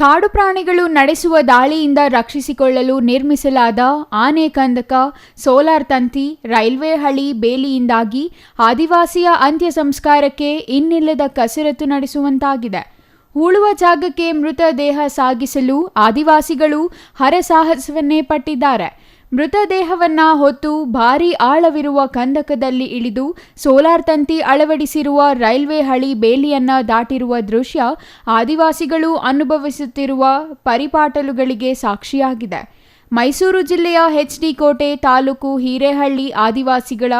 ಕಾಡು ಪ್ರಾಣಿಗಳು ನಡೆಸುವ ದಾಳಿಯಿಂದ ರಕ್ಷಿಸಿಕೊಳ್ಳಲು ನಿರ್ಮಿಸಲಾದ ಆನೆ ಕಂದಕ ಸೋಲಾರ್ ತಂತಿ, ರೈಲ್ವೆ ಹಳಿ ಬೇಲಿಯಿಂದಾಗಿ ಆದಿವಾಸಿಯ ಅಂತ್ಯ ಸಂಸ್ಕಾರಕ್ಕೆ ಇನ್ನಿಲ್ಲದ ಕಸರತ್ತು ನಡೆಸುವಂತಾಗಿದೆ. ಉಳುವ ಜಾಗಕ್ಕೆ ಮೃತದೇಹ ಸಾಗಿಸಲು ಆದಿವಾಸಿಗಳು ಹರಸಾಹಸವನ್ನೇ ಪಟ್ಟಿದ್ದಾರೆ. ಮೃತದೇಹವನ್ನ ಹೊತ್ತು ಭಾರೀ ಆಳವಿರುವ ಕಂದಕದಲ್ಲಿ ಇಳಿದು ಸೋಲಾರ್ ತಂತಿ ಅಳವಡಿಸಿರುವ ರೈಲ್ವೆ ಹಳಿ ಬೇಲಿಯನ್ನ ದಾಟಿರುವ ದೃಶ್ಯ ಆದಿವಾಸಿಗಳು ಅನುಭವಿಸುತ್ತಿರುವ ಪರಿಪಾಟಲುಗಳಿಗೆ ಸಾಕ್ಷಿಯಾಗಿದೆ. ಮೈಸೂರು ಜಿಲ್ಲೆಯ ಎಚ್ಡಿ ಕೋಟೆ ತಾಲೂಕು ಹಿರೇಹಳ್ಳಿ ಆದಿವಾಸಿಗಳ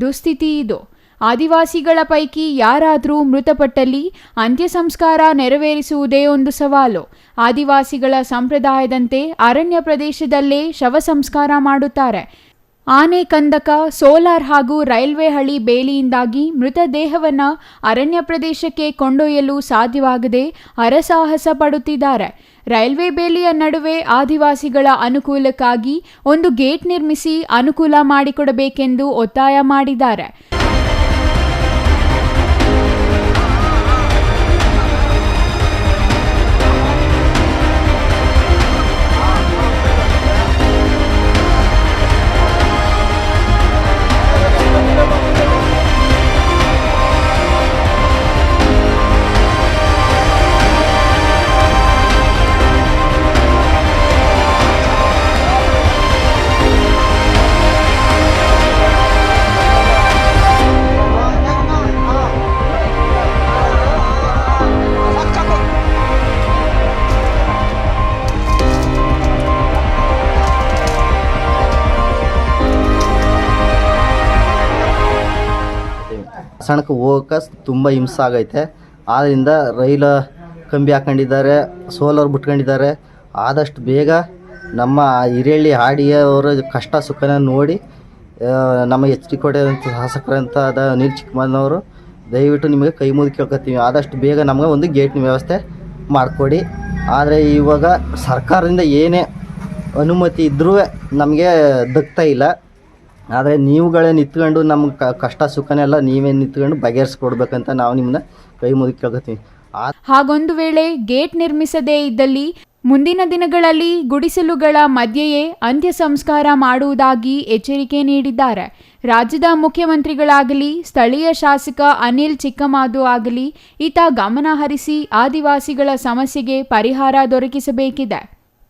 ದುಸ್ಥಿತಿ ಇದು. ಆದಿವಾಸಿಗಳ ಪೈಕಿ ಯಾರಾದರೂ ಮೃತಪಟ್ಟಲ್ಲಿ ಅಂತ್ಯ ಸಂಸ್ಕಾರ ನೆರವೇರಿಸುವುದೇ ಒಂದು ಸವಾಲು. ಆದಿವಾಸಿಗಳ ಸಂಪ್ರದಾಯದಂತೆ ಅರಣ್ಯ ಪ್ರದೇಶದಲ್ಲೇ ಶವ ಸಂಸ್ಕಾರ ಮಾಡುತ್ತಾರೆ. ಆನೆ ಕಂದಕ, ಸೋಲಾರ್ ಹಾಗೂ ರೈಲ್ವೆ ಹಳಿ ಬೇಲಿಯಿಂದಾಗಿ ಮೃತದೇಹವನ್ನು ಅರಣ್ಯ ಪ್ರದೇಶಕ್ಕೆ ಕೊಂಡೊಯ್ಯಲು ಸಾಧ್ಯವಾಗದೆ ಹರಸಾಹಸ ಪಡುತ್ತಿದ್ದಾರೆ. ರೈಲ್ವೆ ಬೇಲಿಯ ನಡುವೆ ಆದಿವಾಸಿಗಳ ಅನುಕೂಲಕ್ಕಾಗಿ ಒಂದು ಗೇಟ್ ನಿರ್ಮಿಸಿ ಅನುಕೂಲ ಮಾಡಿಕೊಡಬೇಕೆಂದು ಒತ್ತಾಯ ಮಾಡಿದ್ದಾರೆ. ಸಣ್ಣಕ್ಕೆ ಹೋಗೋಕೆ ತುಂಬ ಹಿಂಸೆ ಆಗೈತೆ. ಆದ್ದರಿಂದ ರೈಲು ಕಂಬಿ ಹಾಕೊಂಡಿದ್ದಾರೆ, ಸೋಲಾರ್ ಬಿಟ್ಕೊಂಡಿದ್ದಾರೆ. ಆದಷ್ಟು ಬೇಗ ನಮ್ಮ ಹಿರಿಯಳ್ಳಿ ಹಾಡಿಯವರ ಕಷ್ಟ ಸುಖನ ನೋಡಿ ನಮ್ಮ ಎಚ್ ಡಿ ಕೋಟೆ ಶಾಸಕರಂತಾದ ಅನಿಲ್ ಚಿಕ್ಕಮ್ಮನವರು, ದಯವಿಟ್ಟು ನಿಮಗೆ ಕೈ ಮುಗಿ ಕೇಳ್ಕೊತೀವಿ ಆದಷ್ಟು ಬೇಗ ನಮಗೆ ಒಂದು ಗೇಟ್ನ ವ್ಯವಸ್ಥೆ ಮಾಡಿಕೊಡಿ. ಆದರೆ ಇವಾಗ ಸರ್ಕಾರದಿಂದ ಏನೇ ಅನುಮತಿ ಇದ್ದರೂ ನಮಗೆ ದಕ್ತಾ ಇಲ್ಲ. ಆದರೆ ನೀವುಗಳೇ ನಿಂತ್ಕೊಂಡು ನಮ್ಮ ಕಷ್ಟ ಸುಖನೆಲ್ಲ ನೀವೇ ನಿಂತ್ಕೊಂಡು ಬಗೆಹರಿಸ್ಕೊಡ್ಬೇಕಂತ ನಾವು ನಿಮ್ಮನ್ನ ಕೈ ಮುಗಿ ಕೇಳ್ಕೊತೀವಿ. ಹಾಗೊಂದು ವೇಳೆ ಗೇಟ್ ನಿರ್ಮಿಸದೇ ಇದ್ದಲ್ಲಿ ಮುಂದಿನ ದಿನಗಳಲ್ಲಿ ಗುಡಿಸಲುಗಳ ಮಧ್ಯೆಯೇ ಅಂತ್ಯ ಸಂಸ್ಕಾರ ಮಾಡುವುದಾಗಿ ಎಚ್ಚರಿಕೆ ನೀಡಿದ್ದಾರೆ. ರಾಜ್ಯದ ಮುಖ್ಯಮಂತ್ರಿಗಳಾಗಲಿ, ಸ್ಥಳೀಯ ಶಾಸಕ ಅನಿಲ್ ಚಿಕ್ಕಮಾದು ಆಗಲಿ, ಈತ ಗಮನ ಹರಿಸಿ ಆದಿವಾಸಿಗಳ ಸಮಸ್ಯೆಗೆ ಪರಿಹಾರ ದೊರಕಿಸಬೇಕಿದೆ.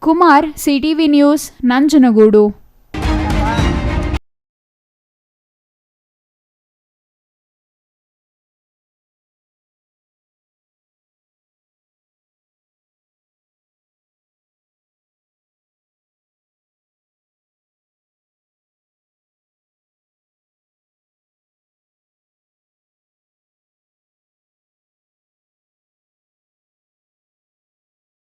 Kumar, CTV news, Nanjangud.